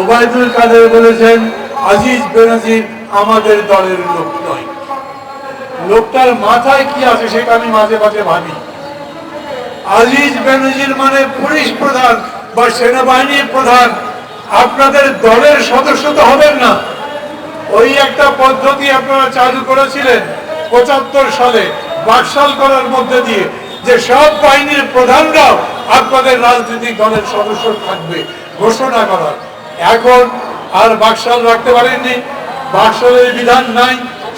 ওবায়দুল কাদের বলেছেন, আজিজ বেনাজির আমাদের দলের লোক নয়। লোকটার মাথায় কি আছে সেটা আমি মাঝে মাঝে ভাবি। আজিজ বেনজির মানে পুলিশ প্রধান বা সেনাবাহিনীর প্রধান। আপনাদের দলের সদস্য তো হবেন না। ওই একটা পদ্ধতি আপনারা চালু করেছিলেন পঁচাত্তর সালে, বাকশাল করার মধ্যে দিয়ে, যে সব বাহিনীর প্রধানরাও আপনাদের রাজনৈতিক দলের সদস্য থাকবে, ঘোষণা করার। এখন আর বাকশাল রাখতে পারেননি। বাকশালের বিধান নাই।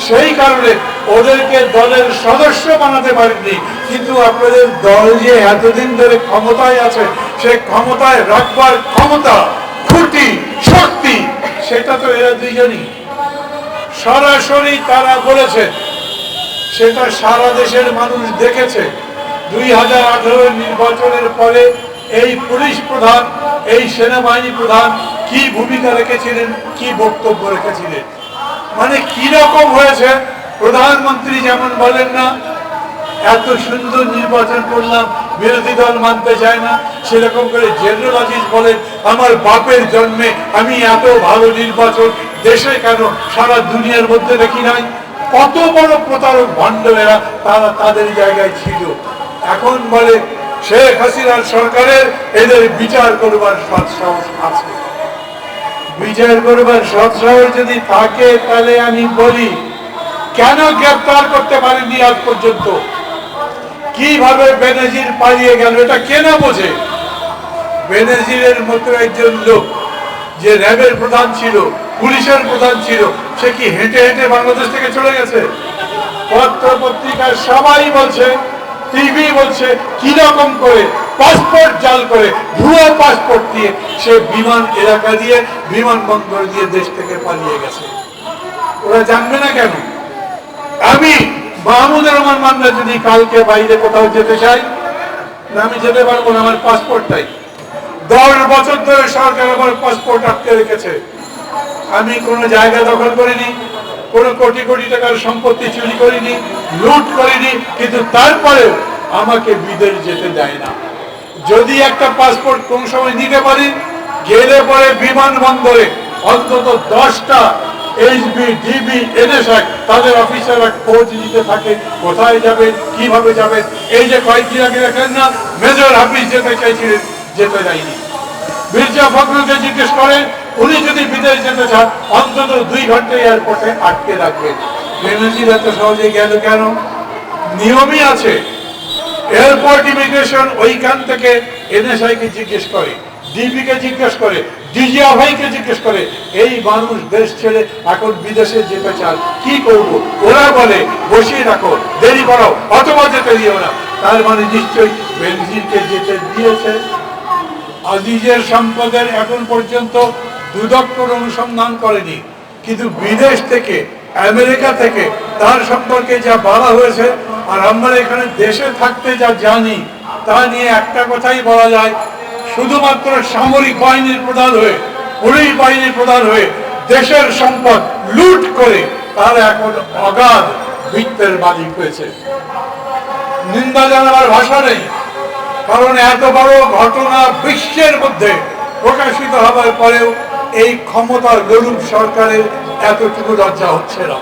সেই কারণে ওদেরকে দলের সদস্য বানাতে পারেননি। কিন্তু আপনাদের দল যে এতদিন ধরে ক্ষমতায় আছে, সে ক্ষমতায় রাখবার ক্ষমতা, খুঁটি, শক্তি, সেটা তো এরা দুইজনই। সরাসরি তারা বলেছে, সেটা সারা দেশের মানুষ দেখেছে। দুই হাজার নির্বাচনের পরে এই পুলিশ প্রধান, এই সেনাবাহিনী প্রধান কি ভূমিকা রেখেছিলেন, কি বক্তব্য রেখেছিলেন? মানে কি রকম হয়েছে? প্রধানমন্ত্রী যেমন বলেন না, এত সুন্দর নির্বাচন করলাম, বিরোধী দল মানতে চায় না, সেরকম করে জেনারেল আজিজ বলেন, আমার বাপের জন্মে আমি এত ভালো নির্বাচন, দেশে কেন সারা দুনিয়ার মধ্যে দেখি নাই? কত বড় প্রতারক ভণ্ডেরা তারা তাদের জায়গায় ছিল। এখন বলে শেখ হাসিনার সরকারের এদের বিচার করবার সৎ সাহস আছে। বিচার করবার সৎ সাহস যদি থাকে, তাহলে আমি বলি, কেন গ্রেপ্তার করতে পারেননি আজ পর্যন্ত? কীভাবে বেনজির পালিয়ে গেল, এটা কেন বোঝে? বেনজিরের মতো একজন লোক, যে র্যাবের প্রধান ছিল, পুলিশের প্রধান ছিল, সে কি হেঁটে হেঁটে বাংলাদেশ থেকে চলে গেছে? পত্র পত্রিকার সবাই বলছে, টিভি বলছে, কীরকম করে? পাসপোর্ট জাল করে ভুয়ো পাসপোর্ট দিয়ে সে বিমান এলাকা দিয়ে বিমানবন্দর দিয়ে দেশ থেকে পালিয়ে গেছে। ওরা জানবে না কেন? আমি মাহমুদুর রহমান মান্না যদি কালকে বাইরে কোথাও যেতে চাই আমি যেতে পারব না আমার পাসপোর্টটাই। দশ বছর ধরে সরকার আমার পাসপোর্ট আটকে রেখেছে। আমি কোনো জায়গা দখল করিনি, কোনো কোটি কোটি টাকার সম্পত্তি চুরি করিনি, লুট করিনি, কিন্তু তারপরেও আমাকে বিদেশ যেতে দেয় না। যদি একটা পাসপোর্ট কোন সময় নিতে পারি গেলে পরে বিমানবন্দরে অন্তত দশটা এইচবি ডিবি এনএসআই তাদের অফিসাররা খোঁজ নিতে থাকে, কোথায় যাবে কীভাবে যাবেন। এই যে কয়েকদিন আগে দেখেন না, মেজর হাফিজ যেতে চাইছিলেন, যেতে যায়নি। মির্জা ফখরুলকে জিজ্ঞেস করেন, উনি যদি বিদেশ যেতে চান, অন্তত দুই ঘণ্টা এয়ারপোর্টে আটকে রাখবেন। বেনজির এত সহজে গেল কেন? নিয়মই আছে। এয়ারপোর্ট ইমিগ্রেশন ওইখান থেকে এনএসআই কে জিজ্ঞেস করে ডিবি কে জিজ্ঞেস করে ডিজিএফআই কে জিজ্ঞেস করে, এই মানুষ দেশ ছেড়ে এখন বিদেশে যেতে চান, কি করব? ওরা বলে, বসিয়ে রাখো, দেরি করো অথবা যেতে দিও না। তার মানে নিশ্চয়ই বেনজিরকে যেতে দিয়েছে। আজিজের সম্পদের এখন পর্যন্ত দুদপ্তর অনুসন্ধান করেনি, কিন্তু বিদেশ থেকে, আমেরিকা থেকে তার সম্পর্কে যা বলা হয়েছে আর আমরা এখানে দেশে থাকতে যা জানি, তা নিয়ে একটা কথাই বলা যায়, শুধুমাত্র সামরিক বাহিনীর প্রধান হয়ে, পুলিশ বাহিনীর প্রধান হয়ে দেশের সম্পদ লুট করে তারা এখন অগাধ বৃত্তের মালিক হয়েছে। নিন্দা জানাবার ভাষা নেই, কারণ এত বড় ঘটনা বিশ্বের মধ্যে প্রকাশিত হবার পরেও এই ক্ষমতার গরুব সরকারের এতটুকু লজ্জা হচ্ছে না।